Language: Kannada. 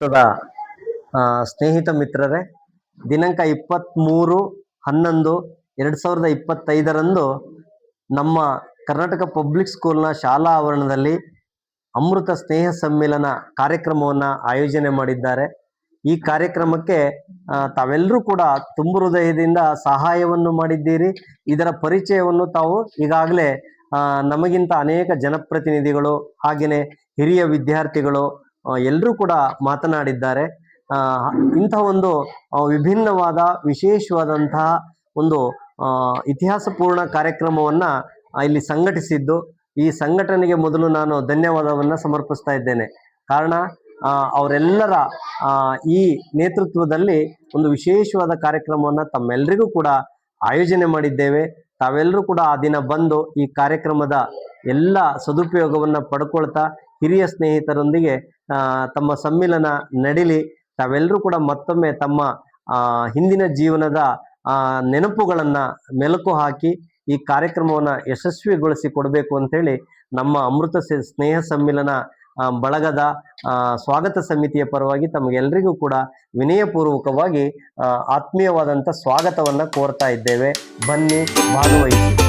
ಸಂಘದ, ಸ್ನೇಹಿತ ಮಿತ್ರರೇ ದಿನಾಂಕ ಇಪ್ಪತ್ತ್ಮೂರು ಹನ್ನೊಂದು ಎರಡು ಸಾವಿರದ ಇಪ್ಪತ್ತೈದರಂದು ನಮ್ಮ ಕರ್ನಾಟಕ ಪಬ್ಲಿಕ್ ಸ್ಕೂಲ್ನ ಶಾಲಾ ಆವರಣದಲ್ಲಿ ಅಮೃತ ಸ್ನೇಹ ಸಮ್ಮೇಳನ ಕಾರ್ಯಕ್ರಮವನ್ನು ಆಯೋಜನೆ ಮಾಡಿದ್ದಾರೆ. ಈ ಕಾರ್ಯಕ್ರಮಕ್ಕೆ ತಾವೆಲ್ಲರೂ ಕೂಡ ತುಂಬು ಹೃದಯದಿಂದ ಸಹಾಯವನ್ನು ಮಾಡಿದ್ದೀರಿ. ಇದರ ಪರಿಚಯವನ್ನು ತಾವು ಈಗಾಗಲೇ ನಮಗಿಂತ ಅನೇಕ ಜನಪ್ರತಿನಿಧಿಗಳು ಹಾಗೆಯೇ ಹಿರಿಯ ವಿದ್ಯಾರ್ಥಿಗಳು ಎಲ್ಲರೂ ಕೂಡ ಮಾತನಾಡಿದ್ದಾರೆ. ಇಂತಹ ಒಂದು ವಿಭಿನ್ನವಾದ, ವಿಶೇಷವಾದಂತಹ ಒಂದು ಇತಿಹಾಸಪೂರ್ಣ ಕಾರ್ಯಕ್ರಮವನ್ನು ಇಲ್ಲಿ ಸಂಘಟಿಸಿದ್ದು. ಈ ಸಂಘಟನೆಗೆ ಮೊದಲು ನಾನು ಧನ್ಯವಾದವನ್ನು ಸಮರ್ಪಿಸ್ತಾ ಇದ್ದೇನೆ. ಕಾರಣ ಅವರೆಲ್ಲರ ಈ ನೇತೃತ್ವದಲ್ಲಿ ಒಂದು ವಿಶೇಷವಾದ ಕಾರ್ಯಕ್ರಮವನ್ನು ತಮ್ಮೆಲ್ಲರಿಗೂ ಕೂಡ ಆಯೋಜನೆ ಮಾಡಿದ್ದೇವೆ. ತಾವೆಲ್ಲರೂ ಕೂಡ ಆ ದಿನ ಬಂದು ಈ ಕಾರ್ಯಕ್ರಮದ ಎಲ್ಲ ಸದುಪಯೋಗವನ್ನು ಪಡ್ಕೊಳ್ತಾ ಹಿರಿಯ ಸ್ನೇಹಿತರೊಂದಿಗೆ ತಮ್ಮ ಸಮ್ಮಿಲನ ನಡೀಲಿ. ತಾವೆಲ್ಲರೂ ಕೂಡ ಮತ್ತೊಮ್ಮೆ ತಮ್ಮ ಹಿಂದಿನ ಜೀವನದ ನೆನಪುಗಳನ್ನು ಮೆಲುಕು ಹಾಕಿ ಈ ಕಾರ್ಯಕ್ರಮವನ್ನು ಯಶಸ್ವಿಗೊಳಿಸಿ ಕೊಡಬೇಕು ಅಂತೇಳಿ ನಮ್ಮ ಅಮೃತ ಸ್ನೇಹ ಸಮ್ಮಿಲನ ಬಳಗದ ಸ್ವಾಗತ ಸಮಿತಿಯ ಪರವಾಗಿ ತಮಗೆಲ್ಲರಿಗೂ ಕೂಡ ವಿನಯಪೂರ್ವಕವಾಗಿ ಆತ್ಮೀಯವಾದಂಥ ಸ್ವಾಗತವನ್ನು ಕೋರ್ತಾ ಇದ್ದೇವೆ. ಬನ್ನಿ ಭಾಗವಹಿಸಿ.